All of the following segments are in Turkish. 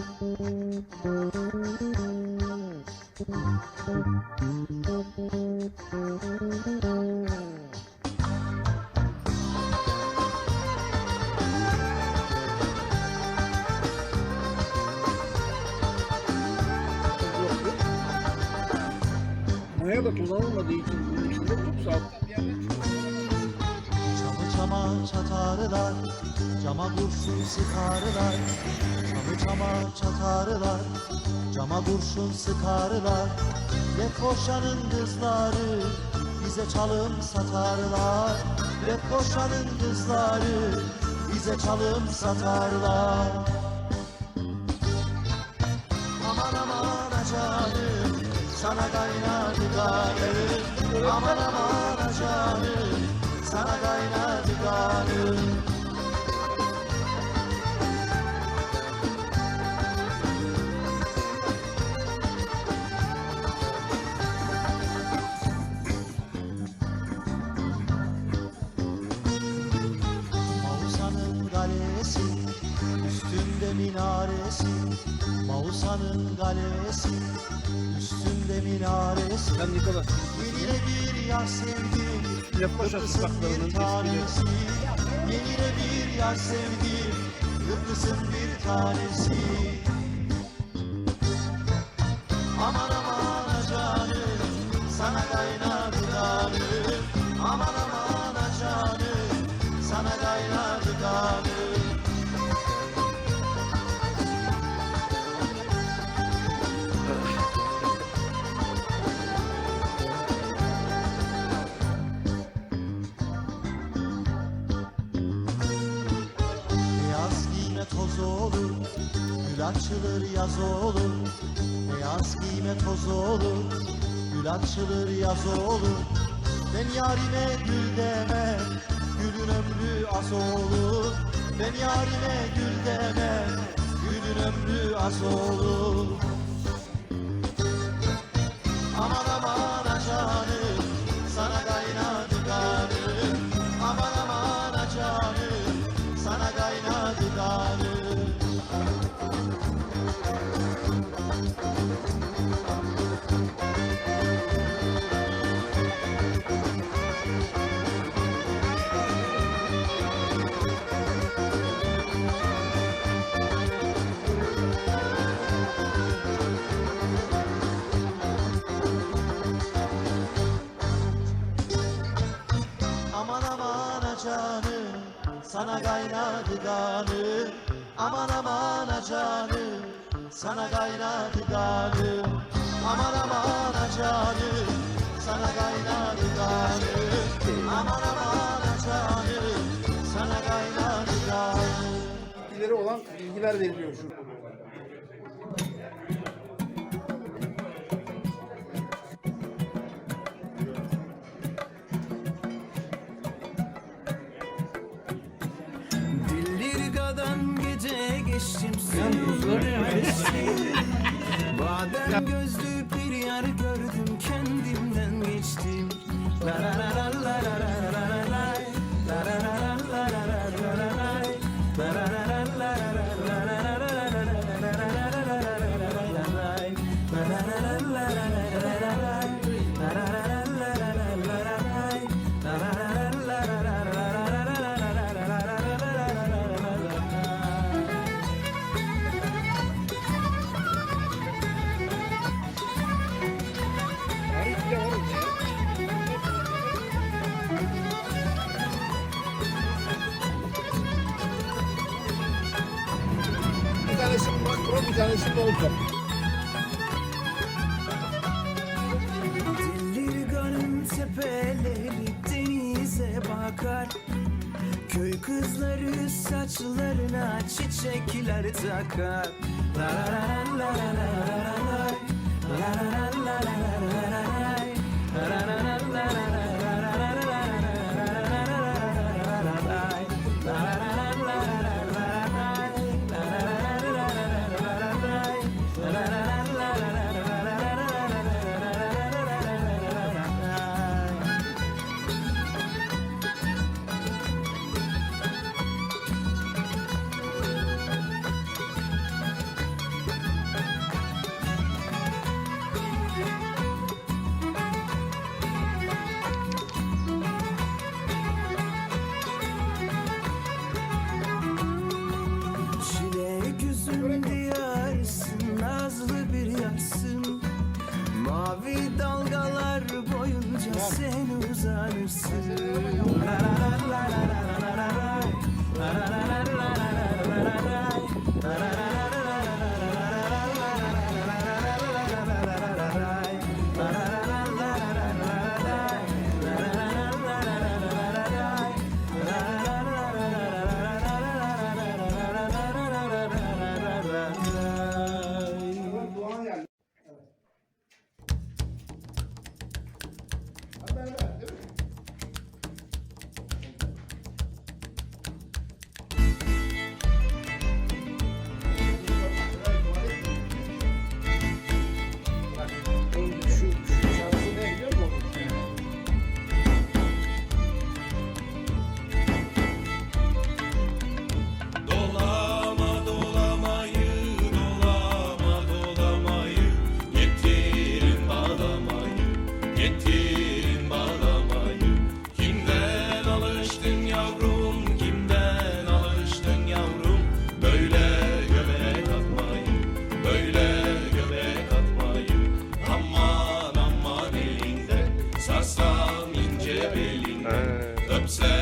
Maya da kullanılmadığı için bunun içinde çok sağlıklı bir yerden Çamı çama çatarılar, cama kurşun sıkarılar. Çamı çama çatarılar, cama kurşun sıkarılar. Ve koşanın kızları bize çalım satarlar. Ve koşanın kızları bize çalım satarlar. Aman aman canım sana kaynadı kanım Aman aman canım sana kaynadı kanım Mausa'nın galesi Üstünde minaresi. Ben Nikola. Yenile bir yar sevdim Kıbrıs'ın bir tanesi. Yenile bir yar sevdim Kıbrıs'ın bir tanesi açılır yaz olur. Beyaz giyme toz olur, gül açılır yaz olur. Ben yarime gül demem, gülün ömrü az olur. Ben yarime gül demem, gülün ömrü az olur. Sana kaynadı kanım Aman aman canım sana kaynadı kanım Aman aman canım sana kaynadı kanım Aman aman canım sana kaynadı kanım bilgileri olan bilgiler veriliyor şu. Geçtim Badem gözlü bir yar gördüm kendimden geçtim. La la la bir tanesi. Dillirgan'ın tepeleri denize bakar Köy kızları saçlarına çiçekler takar la la la La la la la la la la la la La sen uzanırsın. La la la la la la la la la la la la la upset.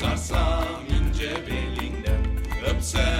Sarsam ince belinden öpsem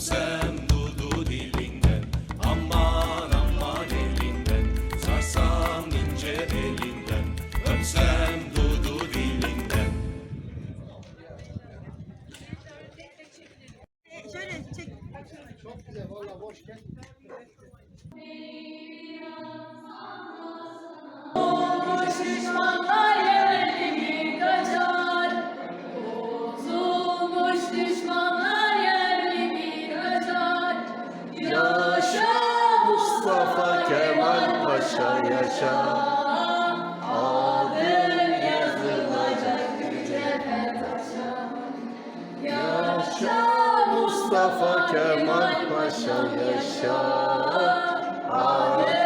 Simpson. geçen Adın yazılacak yüce taşa Yaşa Mustafa Kemal Paşa yaşa. Adın